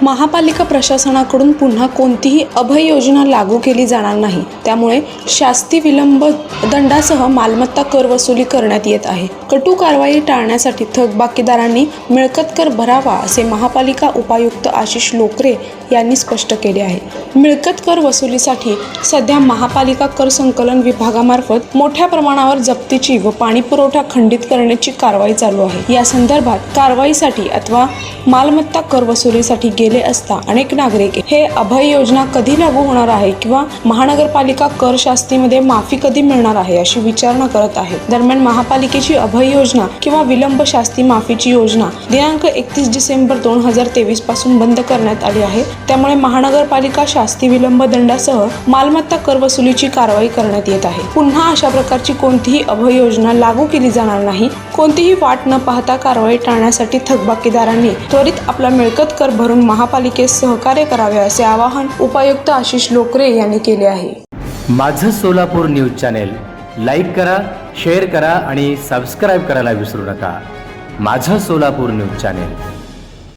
महापालिका प्रशासनाकडून पुन्हा कोणतीही अभय योजना लागू केली जाणार नाही. त्यामुळे शास्ती विलंब दंडासह मालमत्ता कर वसुली करण्यात येत आहे. कटू कारवाई टाळण्यासाठी थकबाकीदारांनी मिळकत कर भरावा असे महापालिका उपायुक्त आशिष लोकरे यांनी स्पष्ट केले आहे. मिळकत कर वसुलीसाठी सध्या महापालिका कर संकलन विभागामार्फत मोठ्या प्रमाणावर जप्तीची व पाणी पुरवठा खंडित करण्याची कारवाई चालू आहे. या संदर्भात कारवाईसाठी अथवा मालमत्ता कर वसुलीसाठी गेले असता अनेक नागरिक हे अभय योजना कधी लागू होणार आहे किंवा महानगरपालिका कर शास्तीमध्ये माफी कधी मिळणार आहे अशी विचारणा करत आहे दरम्यान महापालिकेची अभय योजना किंवा विलंब शास्ती माफीची योजना दिनांक एकतीस डिसेंबर दोन हजार तेवीसपासून बंद करण्यात आली आहे. त्यामुळे महानगरपालिका शास्ती विलंब दंडासह मालमत्ता कर वसुलीची कारवाई करण्यात येत आहे. पुन्हा अशा प्रकारची कोणतीही अभय योजना लागू केली जाणार नाही. कोणतीही वाट न पाहता कारवाई टाळण्यासाठी थकबाकीदारांनी त्वरित आपला मिळकत कर भरून महापालिकेस सहकार्य करावे असे आवाहन उपायुक्त आशिष लोकरे यांनी केले आहे. माझं सोलापूर न्यूज चॅनेल लाईक करा शेअर करा आणि सबस्क्राईब करायला विसरू नका. माझं सोलापूर न्यूज चॅनेल.